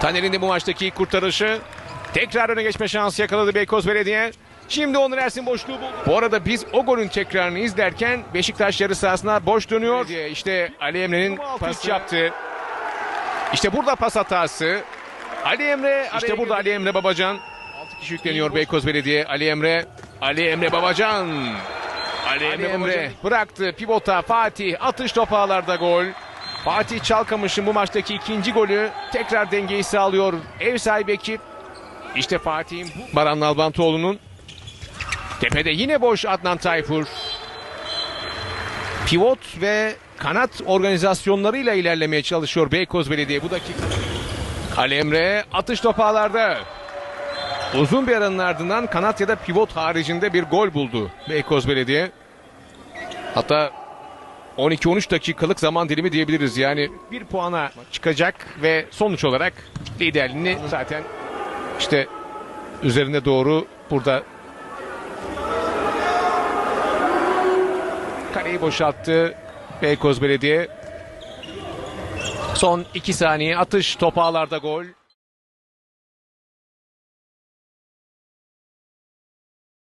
Taner'in de bu maçtaki ilk kurtarışı. Tekrar öne geçme şansı yakaladı Beykoz Belediye. Şimdi Onur Ersin boşluğu buldu. Bu arada biz o golün tekrarını izlerken Beşiktaş yarı sahasına boş dönüyor. İşte Ali Emre'nin pas yaptı. İşte burada pas hatası. Ali Emre, işte burada Ali Emre Babacan. 6 kişi yükleniyor Beykoz Belediye. Ali Emre, Ali Emre Babacan. Ali, Emre, bıraktı pivota Fatih atış topu ağlarda gol. Fatih Çalkamış'ın bu maçtaki ikinci golü tekrar dengeyi sağlıyor ev sahibi ekip. İşte Fatih'in bu- Baran Nalbantoğlu'nun tepede yine boş Adnan Tayfur. Pivot ve kanat organizasyonlarıyla ilerlemeye çalışıyor Beykoz Belediye bu dakika. Ali Emre atış topu ağlarda. Uzun bir aranın ardından kanat ya da pivot haricinde bir gol buldu Beykoz Belediye. Hatta 12-13 dakikalık zaman dilimi diyebiliriz. Yani bir puana çıkacak ve sonuç olarak liderliğini zaten işte üzerine doğru burada kaleyi boşalttı Beykoz Belediye. Son 2 saniye atış top ağlarda gol.